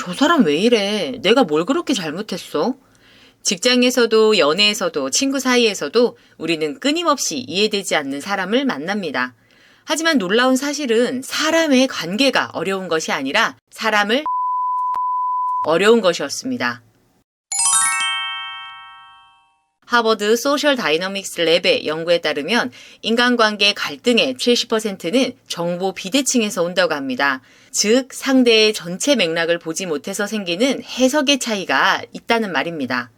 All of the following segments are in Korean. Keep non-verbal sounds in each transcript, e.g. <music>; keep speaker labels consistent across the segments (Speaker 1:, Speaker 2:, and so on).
Speaker 1: 저 사람 왜 이래? 내가 뭘 그렇게 잘못했어? 직장에서도 연애에서도 친구 사이에서도 우리는 끊임없이 이해되지 않는 사람을 만납니다. 하지만 놀라운 사실은 사람의 관계가 어려운 것이 아니라 사람을 <laughs> 어려운 것이었습니다. 하버드 소셜 다이너믹스 랩의 연구에 따르면 인간관계 갈등의 70%는 정보 비대칭에서 온다고 합니다. 즉, 상대의 전체 맥락을 보지 못해서 생기는 해석의 차이가 있다는 말입니다.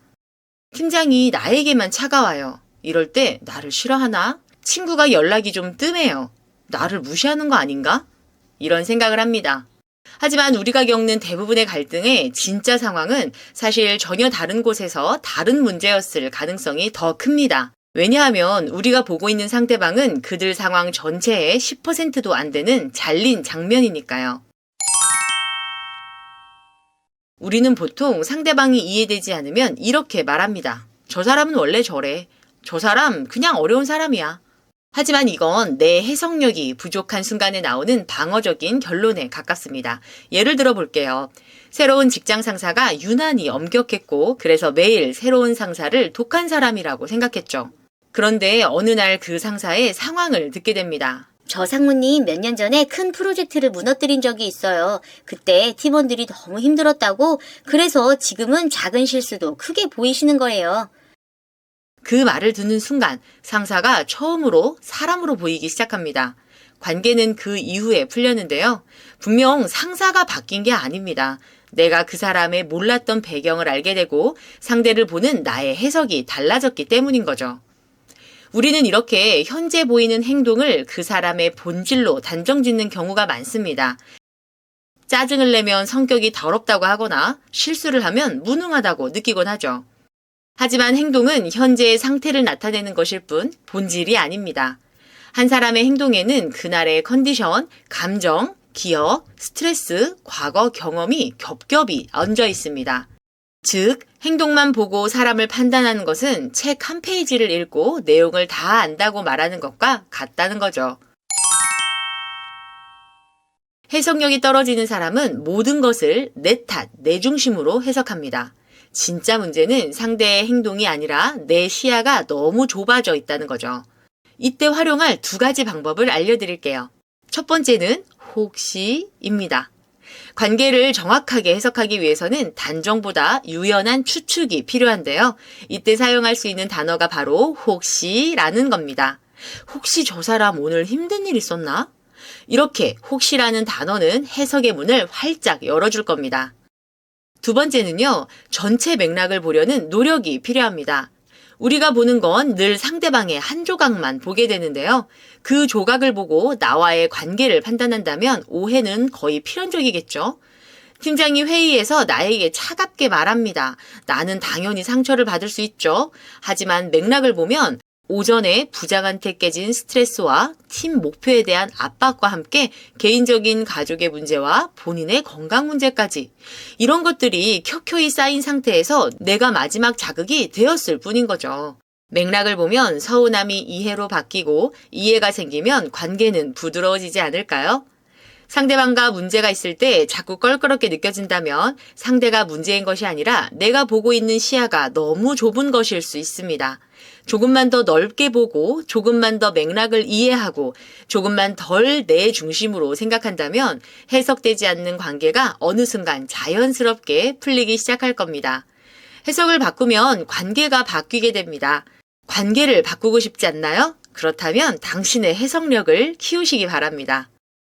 Speaker 1: 팀장이 나에게만 차가워요. 이럴 때 나를 싫어하나? 친구가 연락이 좀 뜸해요. 나를 무시하는 거 아닌가? 이런 생각을 합니다. 하지만 우리가 겪는 대부분의 갈등의 진짜 상황은 사실 전혀 다른 곳에서 다른 문제였을 가능성이 더 큽니다. 왜냐하면 우리가 보고 있는 상대방은 그들 상황 전체의 10%도 안 되는 잘린 장면이니까요. 우리는 보통 상대방이 이해되지 않으면 이렇게 말합니다. 저 사람은 원래 저래. 저 사람 그냥 어려운 사람이야. 하지만 이건 내 해석력이 부족한 순간에 나오는 방어적인 결론에 가깝습니다. 예를 들어 볼게요. 새로운 직장 상사가 유난히 엄격했고, 그래서 매일 새로운 상사를 독한 사람이라고 생각했죠. 그런데 어느 날 그 상사의 상황을 듣게 됩니다.
Speaker 2: 저 상무님 몇 년 전에 큰 프로젝트를 무너뜨린 적이 있어요. 그때 팀원들이 너무 힘들었다고 그래서 지금은 작은 실수도 크게 보이시는 거예요.
Speaker 1: 그 말을 듣는 순간 상사가 처음으로 사람으로 보이기 시작합니다. 관계는 그 이후에 풀렸는데요. 분명 상사가 바뀐 게 아닙니다. 내가 그 사람의 몰랐던 배경을 알게 되고 상대를 보는 나의 해석이 달라졌기 때문인 거죠. 우리는 이렇게 현재 보이는 행동을 그 사람의 본질로 단정 짓는 경우가 많습니다. 짜증을 내면 성격이 더럽다고 하거나 실수를 하면 무능하다고 느끼곤 하죠. 하지만 행동은 현재의 상태를 나타내는 것일 뿐 본질이 아닙니다. 한 사람의 행동에는 그날의 컨디션, 감정, 기억, 스트레스, 과거 경험이 겹겹이 얹어 있습니다. 즉, 행동만 보고 사람을 판단하는 것은 책 한 페이지를 읽고 내용을 다 안다고 말하는 것과 같다는 거죠. 해석력이 떨어지는 사람은 모든 것을 내 탓, 내 중심으로 해석합니다. 진짜 문제는 상대의 행동이 아니라 내 시야가 너무 좁아져 있다는 거죠. 이때 활용할 두 가지 방법을 알려드릴게요. 첫 번째는 혹시입니다. 관계를 정확하게 해석하기 위해서는 단정보다 유연한 추측이 필요한데요. 이때 사용할 수 있는 단어가 바로 혹시라는 겁니다. 혹시 저 사람 오늘 힘든 일 있었나? 이렇게 혹시라는 단어는 해석의 문을 활짝 열어줄 겁니다. 두 번째는요, 전체 맥락을 보려는 노력이 필요합니다. 우리가 보는 건 늘 상대방의 한 조각만 보게 되는데요. 그 조각을 보고 나와의 관계를 판단한다면 오해는 거의 필연적이겠죠. 팀장이 회의에서 나에게 차갑게 말합니다. 나는 당연히 상처를 받을 수 있죠. 하지만 맥락을 보면 오전에 부장한테 깨진 스트레스와 팀 목표에 대한 압박과 함께 개인적인 가족의 문제와 본인의 건강 문제까지 이런 것들이 켜켜이 쌓인 상태에서 내가 마지막 자극이 되었을 뿐인 거죠. 맥락을 보면 서운함이 이해로 바뀌고 이해가 생기면 관계는 부드러워지지 않을까요? 상대방과 문제가 있을 때 자꾸 껄끄럽게 느껴진다면 상대가 문제인 것이 아니라 내가 보고 있는 시야가 너무 좁은 것일 수 있습니다. 조금만 더 넓게 보고 조금만 더 맥락을 이해하고 조금만 덜 내 중심으로 생각한다면 해석되지 않는 관계가 어느 순간 자연스럽게 풀리기 시작할 겁니다. 해석을 바꾸면 관계가 바뀌게 됩니다. 관계를 바꾸고 싶지 않나요? 그렇다면 당신의 해석력을 키우시기 바랍니다.